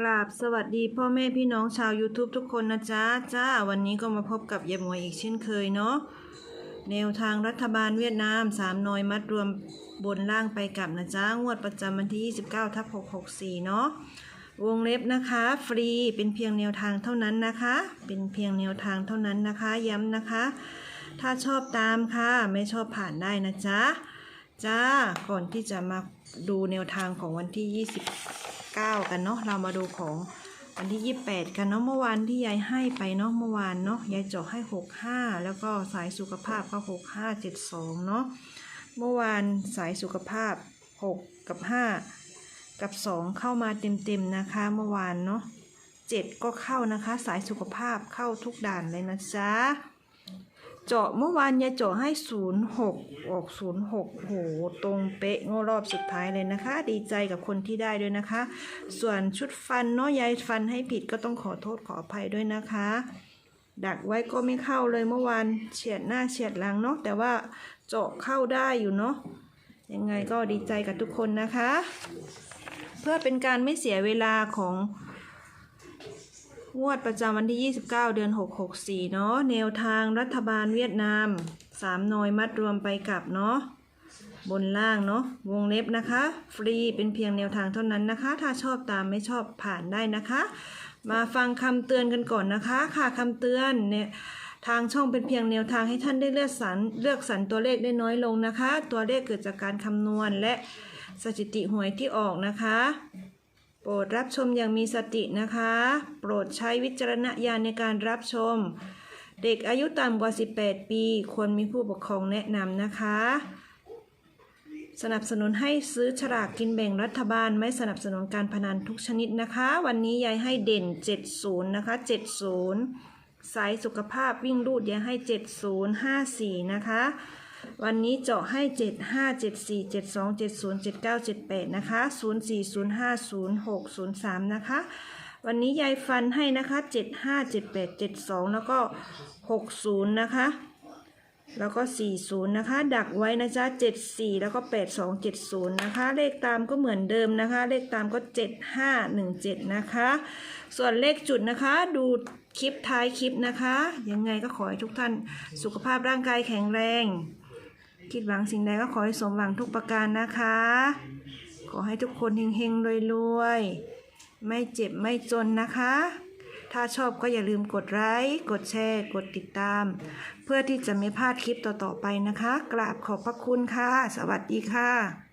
กราบสวัสดีพ่อแม่พี่น้องชาว YouTube ทุกคนนะจ๊ะจ้า วันนี้ก็มาพบกับยายหมวยอีกเช่นเคยเนาะแนวทางรัฐบาลเวียดนาม3หน่อยมัดรวมบนล่างไปกลับนะจ๊ะงวดประจำวันที่ 29ทับ664 เนาะวงเล็บนะคะ ฟรีเป็นเพียงแนวทางเท่านั้นนะคะ เป็นเพียงแนวทางเท่านั้นนะคะ ย้ำนะคะ ถ้าชอบตามค่ะ ไม่ชอบผ่านได้นะจ๊ะจ้าก่อนที่จะมาดูแนวทางของวันที่ 9 กันเนาะเรามาดูของวันที่ 28 กันเนาะเมื่อวานที่ยายให้ไปเนาะเมื่อวานเนาะยายจาะให้ 65 แล้วก็สายสุขภาพก็ 6572 เนาะเมื่อวานสายสุขภาพ 6 กับ 5 กับ 2 เข้ามาเต็มๆนะคะ เมื่อวานเนาะ7ก็เข้านะคะ สายสุขภาพเข้าทุกด่านเลยนะจ๊ะ เจาะเมื่อวานยายเจาะให้06ออก06โหตรงเป๊ะงรอบสุดท้ายเลยนะคะ ดีใจกับคนที่ได้ด้วยนะคะ ส่วนชุดฟันเนาะยายฟันให้ผิดก็ต้องขอโทษขออภัยด้วยนะคะ ดักไว้ก็ไม่เข้าเลยเมื่อวานเฉียดหน้าเฉียดหลังเนาะแต่ว่าเจาะเข้าได้อยู่เนาะยังไงก็ดีใจกับทุกคนนะคะ เพื่อเป็นการไม่เสียเวลาของ งวดประจำวันที่ 29 เดือน 664 เนาะแนวทางรัฐบาลเวียดนาม 3 หน่อยมัดรวมไปกับเนาะบนล่างเนาะวงเล็บนะคะ ฟรีเป็นเพียงแนวทางเท่านั้นนะคะ ถ้าชอบตามไม่ชอบผ่านได้นะคะ มาฟังคำเตือนกันก่อนนะคะ ค่ะคำเตือนเนี่ยทางช่องเป็นเพียงแนวทางให้ท่านได้เลือกสรรเลือกสรรตัวเลขได้น้อยลงนะคะ ตัวเลขเกิดจากการคำนวณและสถิติหวยที่ออกนะคะ โปรดรับชมอย่างมีสตินะคะ โปรดใช้วิจารณญาณในการรับชม เด็กอายุต่ำกว่า 18 ปี ควรมีผู้ปกครองแนะนำนะคะ สนับสนุนให้ซื้อฉลากกินแบ่งรัฐบาล ไม่สนับสนุนการพนันทุกชนิดนะคะ วันนี้ยายให้เด่น 70 นะคะ 70 สายสุขภาพวิ่งรูดยายให้ 7054 นะคะ วันนี้เจาะให้ 7 5 7 4 7 2 7 0 7 9 7 8 นะคะ 0 4 0 5 0 6 0 3 นะคะ วันนี้ยายฟันให้นะคะ 7 5 7 8 7 2 แล้วก็ 60 นะคะ แล้วก็ 40 นะคะ ดักไว้นะจ๊ะ 74 แล้วก็ 8270 นะคะ เลขตามก็เหมือนเดิมนะคะ เลขตามก็ 7517 นะคะ ส่วนเลขจุดนะคะดูคลิปท้ายคลิปนะคะ ยังไงก็ขอให้ทุกท่านสุขภาพร่างกายแข็งแรง คิดหวังสิ่งใดก็ขอให้สมหวังทุกประการนะคะ ขอให้ทุกคนเฮงๆรวยๆ ไม่เจ็บไม่จนนะคะ ถ้าชอบก็อย่าลืมกดไลค์กดแชร์ กดติดตาม เพื่อที่จะไม่พลาดคลิปต่อๆไปนะคะ กราบขอบพระคุณค่ะ สวัสดีค่ะ